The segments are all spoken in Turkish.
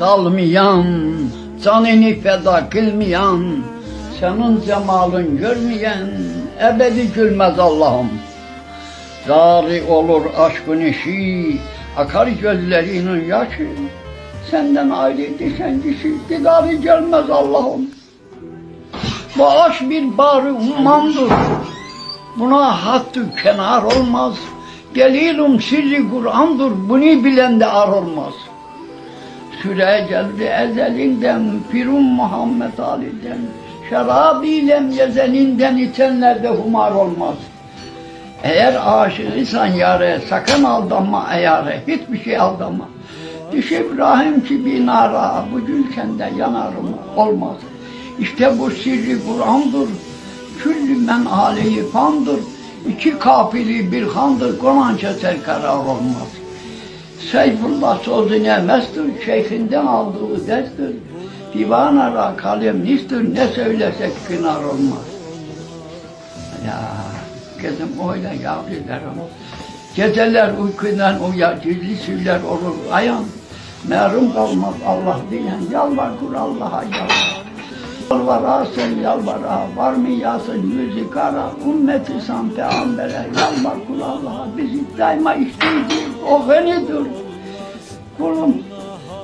dalmayan, canını feda kılmayan, senin cemalın görmeyen, ebedi gülmez Allah'ım. Zari olur aşkın işi, akar gözlerinin yaşı, senden ayrı düşen kişi, didarı gelmez Allah'ım. Bu aşk bir bari ummandır, buna hattı kenar olmaz. Delilim sirri Kur'an'dır, bunu bilen de ar olmaz. Süre geldi ezelinden, Pirun Muhammed Ali'den, şarabîlem yezelinden içenlerde humar olmaz. Eğer aşık isan yare, sakın aldanma eyare, hiçbir şey aldanma. Düş İbrahim ki binara, bu gülkende yanarım, olmaz. İşte bu sirri Kur'an'dır, küllü men aleyhi fandır. İki kafiri bir handır, konanca ser karar olmaz. Seyfullah sözüne mestur, şeyhinden aldığı destur. Divan ara kalem nistur, ne söylesek kınar olmaz. Ya kızım öyle yavrularım. Geceler uykudan uyar, gizli süller olur ayan. Merum kalmaz Allah diyen, yalvar kur Allah'a yalvar. Yalvara sen yalvara, var mı yasın yüzü kara, ümmeti san peygambere, yalvar kul Allah'a, bizi daima isteyecek, o ganidir. Kulum,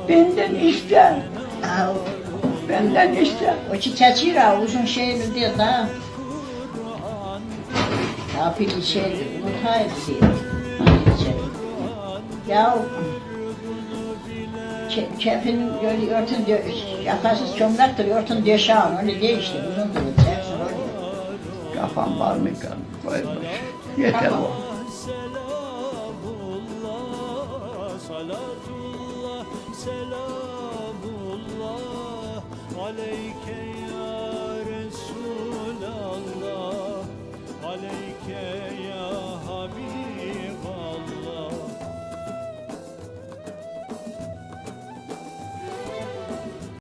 benden iste, benden iste. o çiçeği uzun şeyli diye daha. Ya pili şeyli, unutayım diye. Ya kefin örtün dö yakasız çomlaktır, örtün döşağın, öyle değil işte, uzun durur, çeksin öyle. Kafam var mı kan? Koy başı. Yeter o. salatullah selamullah aleyke